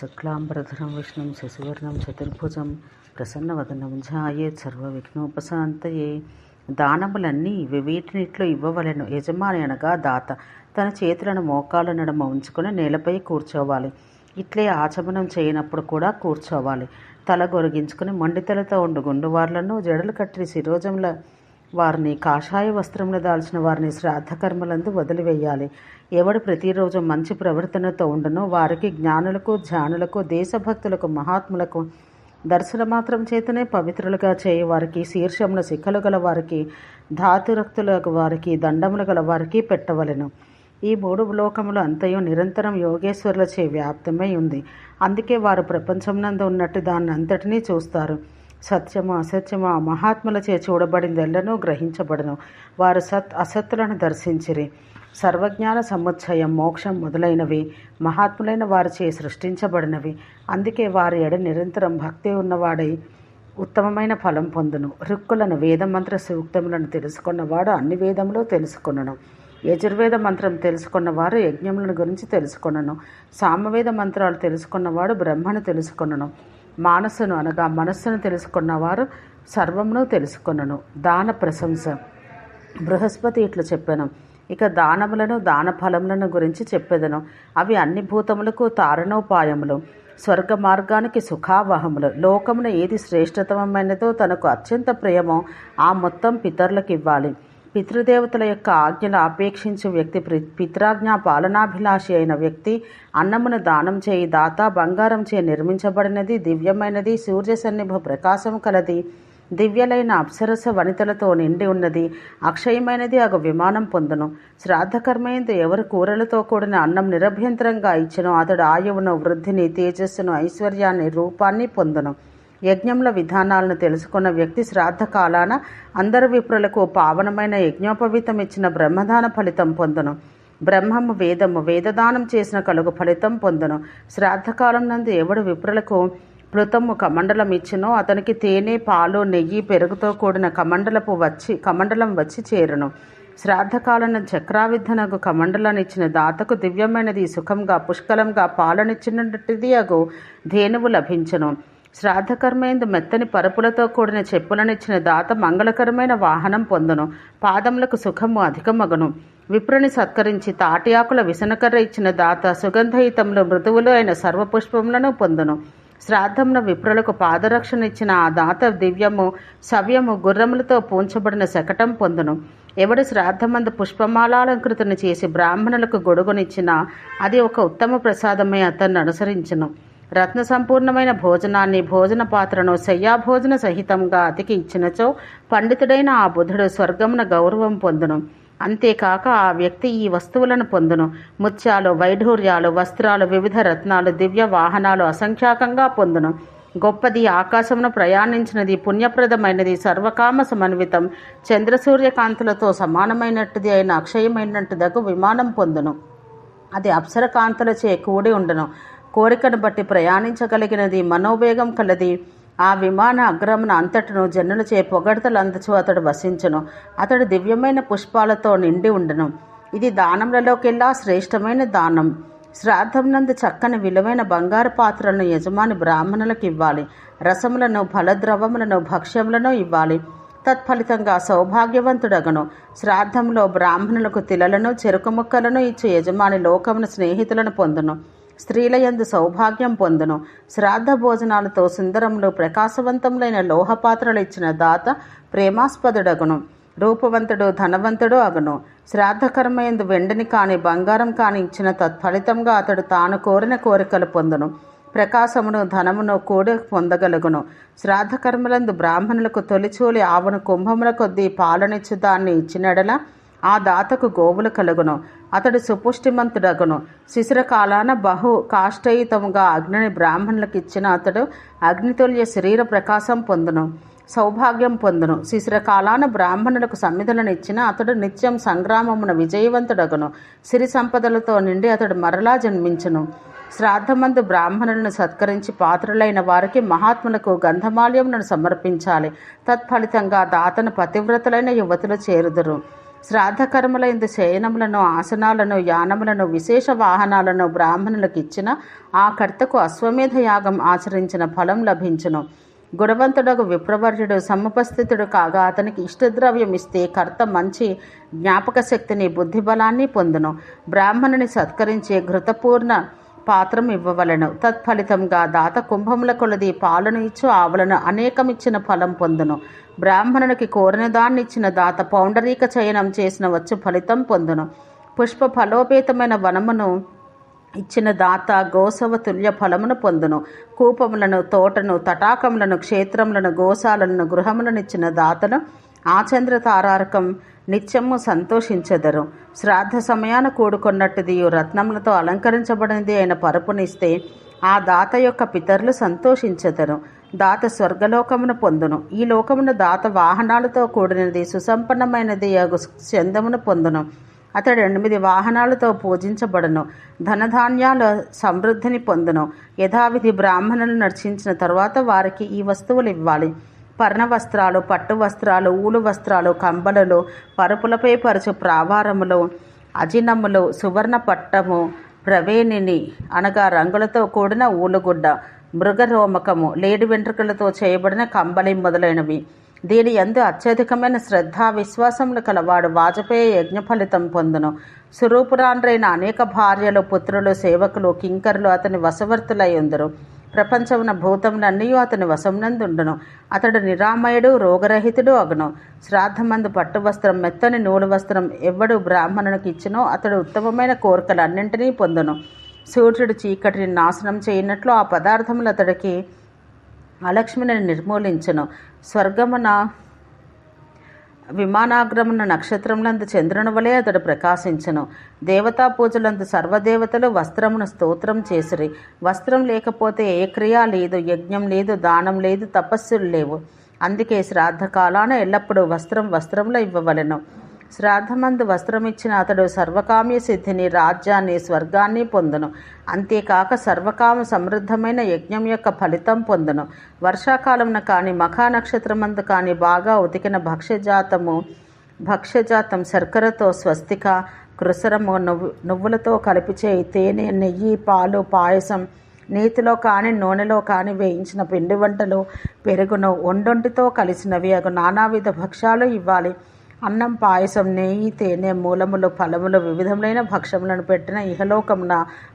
శుక్లాంబరధరం విష్ణుం శశివర్ణం చతుర్భుజం ప్రసన్నవదనం ఝాయేత్ సర్వవిఘ్నోపశాంతయే. దానములన్నీ వీటినిట్లో ఇవ్వవలెను. యజమాని అనగా దాత. తన చేతులను మోకాళ్ళ నడుమ ఉంచుకొని నేలపై కూర్చోవాలి. ఇట్లే ఆచమనం చేయనప్పుడు కూడా కూర్చోవాలి. తల గొరిగించుకుని మండితలతో ఉండు. గుండువార్లను జడలు కట్టి శిరోజముల వారిని కాషాయ వస్త్రములు దాల్చిన వారిని శ్రాద్ధకర్మలందు వదిలివేయాలి. ఎవడు ప్రతిరోజు మంచి ప్రవర్తనతో ఉండనో వారికి జ్ఞానులకు ధ్యానులకు దేశభక్తులకు మహాత్ములకు దర్శన మాత్రం చేతనే పవిత్రులుగా చేయవారికి శీర్షమున శిఖలు గల వారికి ధాతురక్తుల వారికి దండములు గల వారికి పెట్టవలెను. ఈ మూడు లోకములు అంతయు నిరంతరం యోగేశ్వరులచే వ్యాప్తమై ఉంది. అందుకే వారు ప్రపంచమునందు ఉన్నట్టు దాన్ని అంతటినీ చూస్తారు. సత్యము అసత్యము ఆ మహాత్ములచే చూడబడిందెల్లనూ గ్రహించబడను. వారు సత్ అసత్తులను దర్శించిరి. సర్వజ్ఞాన సముచ్చయం మోక్షం మొదలైనవి మహాత్ములైన వారిచే సృష్టించబడినవి. అందుకే వారి ఎడ నిరంతరం భక్తి ఉన్నవాడై ఉత్తమమైన ఫలం పొందును. రుక్కులను వేదమంత్ర సూక్తములను తెలుసుకున్నవాడు అన్ని వేదములు తెలుసుకొనను. యజుర్వేద మంత్రం తెలుసుకున్నవారు యజ్ఞములను గురించి తెలుసుకొనను. సామవేద మంత్రాలు తెలుసుకున్నవాడు బ్రహ్మను తెలుసుకొనను. మానసును అనగా మనస్సును తెలుసుకున్నవారు సర్వమును తెలుసుకొనను. దాన ప్రశంస. బృహస్పతి ఇట్లు చెప్పాను. ఇక దానములను దాన ఫలములను గురించి చెప్పేదను. అవి అన్ని భూతములకు తారణోపాయములు. స్వర్గ మార్గానికి సుఖావహములు. లోకమున ఏది శ్రేష్టతమైనదో తనకు అత్యంత ప్రియమో ఆ మొత్తం పితరులకు ఇవ్వాలి పితృదేవతల యొక్క ఆజ్ఞలు అపేక్షించు వ్యక్తి పిత్రాజ్ఞ పాలనాభిలాషి అయిన వ్యక్తి అన్నమును దానం చేయి దాత బంగారం చే నిర్మించబడినది దివ్యమైనది సూర్య సన్నిభ ప్రకాశం కలది దివ్యలైన అప్సరస వనితలతో నిండి ఉన్నది అక్షయమైనది ఒక విమానం పొందును. శ్రాద్ధకర్మయందు ఎవరు కూరలతో కూడిన అన్నం నిరభ్యంతరంగా ఇచ్చినో అతడు ఆయువును వృద్ధిని తేజస్సును ఐశ్వర్యాన్ని రూపాన్ని పొందును. యజ్ఞముల విధానాలను తెలుసుకున్న వ్యక్తి శ్రాద్ధ కాలాన అందరు విప్రులకు పావనమైన యజ్ఞోపవీతం ఇచ్చిన బ్రహ్మదాన ఫలితం పొందును. బ్రహ్మము వేదము వేదదానం చేసిన కలుగు ఫలితం పొందును. శ్రాద్ధకాలం నందు ఎవడు విప్రులకు ప్లుతము కమండలం ఇచ్చినో అతనికి తేనె పాలు నెయ్యి పెరుగుతో కూడిన కమండలపు వచ్చి కమండలం వచ్చి చేరును. శ్రాద్ధకాలన చక్రావిధనకు కమండలాన్నిచ్చిన దాతకు దివ్యమైనది సుఖంగా పుష్కలంగా పాలనిచ్చినట్టుది అగు ధేనువు లభించను. శ్రాద్ధకర్మేందు మెత్తని పరుపులతో కూడిన చెప్పులనిచ్చిన దాత మంగళకరమైన వాహనం పొందును. పాదములకు సుఖము అధికమగును. విప్రుని సత్కరించి తాటి ఆకుల విసనకర్ర ఇచ్చిన దాత సుగంధయుతంలో మృదువులు అయిన సర్వపుష్పములను పొందును. శ్రాద్ధమున విప్రులకు పాదరక్షణ ఇచ్చిన ఆ దాత దివ్యము సవ్యము గుర్రములతో పూంచబడిన శకటం పొందును. ఎవడు శ్రాద్ధమందు పుష్పమాలాలంకృతిని చేసి బ్రాహ్మణులకు గొడుగునిచ్చినా అది ఒక ఉత్తమ ప్రసాదమై అతన్ని అనుసరించును. రత్న సంపూర్ణమైన భోజనాన్ని భోజన పాత్రను శయ్యాభోజన సహితంగా అతికి ఇచ్చినచో పండితుడైన ఆ బుధుడు స్వర్గమున గౌరవం పొందును. అంతేకాక ఆ వ్యక్తి ఈ వస్తువులను పొందును. ముత్యాలు వైఢూర్యాలు వస్త్రాలు వివిధ రత్నాలు దివ్య వాహనాలు అసంఖ్యాకంగా పొందును. గొప్పది ఆకాశమును ప్రయాణించినది పుణ్యప్రదమైనది సర్వకామ సమన్వితం. చంద్రసూర్యకాంతులతో సమానమైనట్టుది అయిన అక్షయమైనట్టుదకు విమానం పొందును. అది అప్సరకాంతులచే కూడి ఉండను. కోరికను బట్టి ప్రయాణించగలిగినది మనోవేగం కలది. ఆ విమాన అగ్రమున అంతటను జనులచే పొగడతలు అందచు అతడు వసించను. అతడు దివ్యమైన పుష్పాలతో నిండి ఉండను. ఇది దానములలోకెల్లా శ్రేష్టమైన దానం. శ్రాద్ధం నందు చక్కని విలువైన బంగారు పాత్రలను యజమాని బ్రాహ్మణులకు ఇవ్వాలి. రసములను ఫలద్రవములను భక్ష్యములను ఇవ్వాలి. తత్ఫలితంగా సౌభాగ్యవంతుడగను. శ్రాద్ధంలో బ్రాహ్మణులకు తిలలను చెరుకు ముక్కలను ఇచ్చి యజమాని లోకమును స్నేహితులను పొందును. స్త్రీల యందు సౌభాగ్యం పొందును. శ్రాద్ధ భోజనాలతో సుందరములు ప్రకాశవంతములైన లోహపాత్రలు ఇచ్చిన దాత ప్రేమాస్పదుడగును. రూపవంతుడు ధనవంతుడు అగును. శ్రాద్ధకర్మయందు వెండిని కాని బంగారం కాని ఇచ్చిన తత్ఫలితంగా అతడు తాను కోరిన కోరికలు పొందును. ప్రకాశమును ధనమును కూడి పొందగలుగును. శ్రాద్ధకర్మలందు బ్రాహ్మణులకు తొలిచూలి ఆవును కుంభముల కొద్దీ పాలనిచ్చు దాన్ని ఇచ్చినడల ఆ దాతకు గోవులు కలుగును. అతడు సుపుష్టిమంతుడగును. శిశిరకాలాన బహు కాష్టయుతముగా అగ్నిని బ్రాహ్మణులకు ఇచ్చిన అతడు అగ్నితుల్య శరీర ప్రకాశం పొందును సౌభాగ్యం పొందును. శిశిరకాలాన బ్రాహ్మణులకు సమ్మిధులను ఇచ్చిన అతడు నిత్యం సంగ్రామమున విజయవంతుడగును. సిరి సంపదలతో నిండి అతడు మరలా జన్మించును. శ్రాద్ధమందు బ్రాహ్మణులను సత్కరించి పాత్రులైన వారికి మహాత్ములకు గంధమాల్యములను సమర్పించాలి. తత్ఫలితంగా దాతను పతివ్రతలైన యువతులు చేరుదురు. శ్రాద్ధ ఇందు శయనములను ఆసనాలను యానములను విశేష వాహనాలను బ్రాహ్మణులకు ఇచ్చిన ఆ కర్తకు అశ్వమేధ యాగం ఆచరించిన ఫలం లభించును. గుణవంతుడకు విప్రవర్యుడు సముపస్థితుడు కాగా అతనికి ఇష్టద్రవ్యం ఇస్తే కర్త మంచి జ్ఞాపక శక్తిని బుద్ధిబలాన్ని పొందును. బ్రాహ్మణుని సత్కరించే ఘృతపూర్ణ పాత్రం ఇవ్వవలెను. తత్ఫలితంగా దాత కుంభముల కొలది పాలను ఇచ్చు ఆవులను అనేకమిచ్చిన ఫలం పొందును. బ్రాహ్మణునికి కోరిన దాన్ని ఇచ్చిన దాత పౌండరీక చయనం చేసిన వచ్చు ఫలితం పొందును. పుష్ప ఫలోపేతమైన వనమును ఇచ్చిన దాత గోసవ తుల్య ఫలమును పొందును. కూపములను తోటను తటాకములను క్షేత్రములను గోశాలను గృహములను ఇచ్చిన దాతను ఆచంద్ర తారారకం నిత్యము సంతోషించెదరు. శ్రాద్ధ సమయాన కూడుకున్నట్టుది రత్నములతో అలంకరించబడినది అయిన పరుపునిస్తే ఆ దాత యొక్క పితరులు సంతోషించెదరు. దాత స్వర్గలోకమును పొందును. ఈ లోకమును దాత వాహనాలతో కూడినది సుసంపన్నమైనది చందమును పొందును. అతడు ఎనిమిది వాహనాలతో పూజించబడును. ధనధాన్యాల సమృద్ధిని పొందును. యథావిధి బ్రాహ్మణులు నర్చించిన తర్వాత వారికి ఈ వస్తువులు ఇవ్వాలి. పర్ణ వస్త్రాలు పట్టు వస్త్రాలు ఊలు వస్త్రాలు కంబళలు పరుపులపై పరచు ప్రావారములు అజినములు సువర్ణ పట్టము ప్రవేణిని అనగా రంగులతో కూడిన ఊలుగుడ్డ మృగరోమకము లేడి వెంట్రుకలతో చేయబడిన కంబలి మొదలైనవి. దీని ఎందు అత్యధికమైన శ్రద్ధ విశ్వాసములు కలవాడు వాజపేయ యజ్ఞ ఫలితం పొందును. సురూపురాన్రైన అనేక భార్యలు పుత్రులు సేవకులు కింకరులు అతని వశవర్తులై ఉందరు. ప్రపంచమున భూతములన్నీ అతని వశమునందుండును. అతడు నిరామయుడు రోగరహితుడు అగును. శ్రాద్ధమందు పట్టు వస్త్రం మెత్తని నూలు వస్త్రం ఎవడు బ్రాహ్మణునికి ఇచ్చినో అతడు ఉత్తమమైన కోరికలన్నింటినీ పొందును. సూర్యుడు చీకటిని నాశనం చేయనట్లు ఆ పదార్థములు అతడికి అలక్ష్మిని నిర్మూలించను. స్వర్గమున విమానాగ్రమున నక్షత్రములందు చంద్రుని వలె అతడు ప్రకాశించను. దేవతా పూజలందు సర్వదేవతలు వస్త్రమును స్తోత్రం చేసిరి. వస్త్రం లేకపోతే ఏ క్రియ లేదు యజ్ఞం లేదు దానం లేదు తపస్సులు లేవు. అందుకే శ్రాద్ధకాలాన ఎల్లప్పుడూ వస్త్రం వస్త్రంలో ఇవ్వవలెను. శ్రాద్ధమందు వస్త్రమిచ్చిన అతడు సర్వకామ్య సిద్ధిని రాజ్యాన్ని స్వర్గాన్ని పొందును. అంతేకాక సర్వకామ సమృద్ధమైన యజ్ఞం యొక్క ఫలితం పొందును. వర్షాకాలమున కానీ మఖానక్షత్రమందు కానీ బాగా ఉతికిన భక్ష్యజాతము భక్ష్యజాతం శర్కరతో స్వస్తిక కృసరము నువ్వు నువ్వులతో కలిపి చేయి తేనె నెయ్యి పాలు పాయసం నీతిలో కానీ నూనెలో కానీ వేయించిన పిండి వంటలు పెరుగును ఒండొంటితో కలిసినవి. అగు నానావిధ భక్ష్యాలు ఇవ్వాలి. అన్నం పాయసం నెయ్యి తేనె మూలములు ఫలములు వివిధములైన భక్ష్యములను పెట్టిన ఇహలోకమున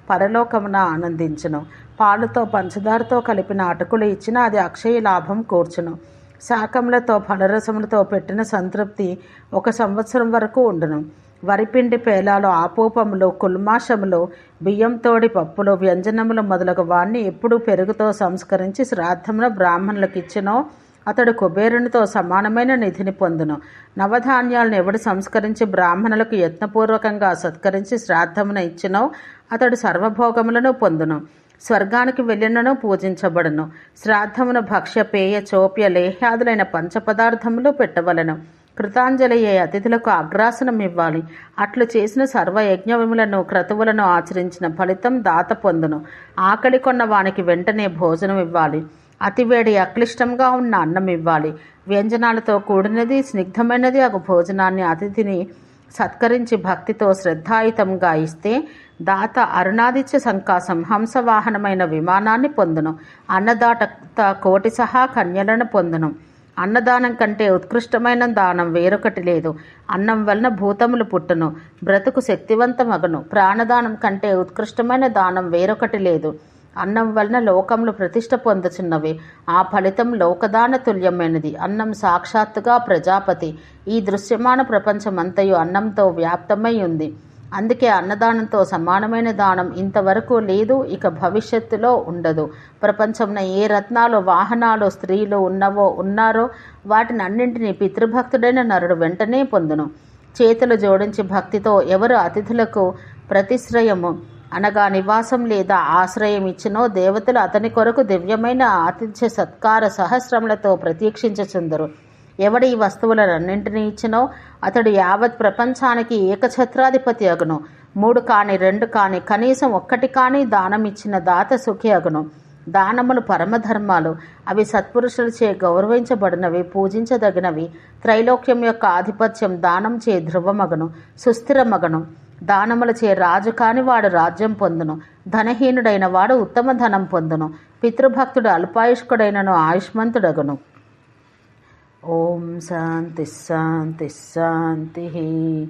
పరలోకమున ఆనందించును. పాలుతో పంచదారతో కలిపిన అటుకులు ఇచ్చిన అది అక్షయ లాభం కూర్చును. శాకములతో ఫలరసములతో పెట్టిన సంతృప్తి ఒక సంవత్సరం వరకు ఉండును. వరిపిండి పేలాలు ఆపోపములు కుల్మాషములు బియ్యంతోడి పప్పులు వ్యంజనములు మొదలగు వాణ్ణి ఎప్పుడు పెరుగుతో సంస్కరించి శ్రాద్ధమున బ్రాహ్మణులకు ఇచ్చినో అతడు కుబేరునితో సమానమైన నిధిని పొందును. నవధాన్యాలను ఎవడు సంస్కరించి బ్రాహ్మణులకు యత్నపూర్వకంగా సత్కరించి శ్రాద్ధమున ఇచ్చినో అతడు సర్వభోగములను పొందును. స్వర్గానికి వెళ్ళినను పూజించబడును. శ్రాద్ధమున భక్ష్య పేయ చోప్య లేహ్యాదులైన పంచపదార్థములు పెట్టవలను. కృతాంజలి అయ్యే అతిథులకు అగ్రాసనం ఇవ్వాలి. అట్లు చేసిన సర్వయజ్ఞములను క్రతువులను ఆచరించిన ఫలితం దాత పొందును. ఆకలి కొన్న వానికి వెంటనే భోజనం ఇవ్వాలి. అతివేడి అక్లిష్టంగా ఉన్న అన్నం ఇవ్వాలి. వ్యంజనాలతో కూడినది స్నిగ్ధమైనది ఒక భోజనాన్ని అతిథిని సత్కరించి భక్తితో శ్రద్ధాయుతంగా ఇస్తే దాత అరుణాదిత్య సంకాసం హంసవాహనమైన విమానాన్ని పొందును. అన్నదాత కోటి సహా కన్యలను పొందును. అన్నదానం కంటే ఉత్కృష్టమైన దానం వేరొకటి లేదు. అన్నం వలన భూతములు పుట్టును. బ్రతుకు శక్తివంతమగను. ప్రాణదానం కంటే ఉత్కృష్టమైన దానం వేరొకటి లేదు. అన్నం వలన లోకములు ప్రతిష్ట పొందుచున్నవి. ఆ ఫలితం లోకదాన తుల్యమైనది. అన్నం సాక్షాత్తుగా ప్రజాపతి. ఈ దృశ్యమాన ప్రపంచమంతయు అన్నంతో వ్యాప్తమై ఉంది. అందుకే అన్నదానంతో సమానమైన దానం ఇంతవరకు లేదు ఇక భవిష్యత్తులో ఉండదు. ప్రపంచంలో ఏ రత్నాలు వాహనాలు స్త్రీలు ఉన్నవో ఉన్నారో వాటిని అన్నింటినీ పితృభక్తుడైన నరుడు వెంటనే పొందును. చేతులు జోడించి భక్తితో ఎవరు అతిథులకు ప్రతిశ్రయము అనగా నివాసం లేదా ఆశ్రయం ఇచ్చినో దేవతలు అతని కొరకు దివ్యమైన ఆతిథ్య సత్కార సహస్రములతో ప్రతీక్షించుచుందరు ఎవడి ఈ వస్తువులన్నింటినీ ఇచ్చినో అతడు యావత్ ప్రపంచానికి ఏకఛత్రాధిపతి అగును. మూడు కాని రెండు కాని కనీసం ఒక్కటి కాని దానం ఇచ్చిన దాత సుఖి అగును. దానములు పరమధర్మాలు. అవి సత్పురుషులచే గౌరవించబడినవి పూజించదగినవి. త్రైలోక్యం యొక్క ఆధిపత్యం దానం చే ధ్రువమగను సుస్థిరమగను. దానములచే రాజు కాని వాడు రాజ్యం పొందును. ధనహీనుడైన వాడు ఉత్తమ ధనం పొందును. పితృభక్తుడు అల్పాయుష్కుడైనను ఆయుష్మంతుడగును. ఓం శాంతి శాంతి శాంతి.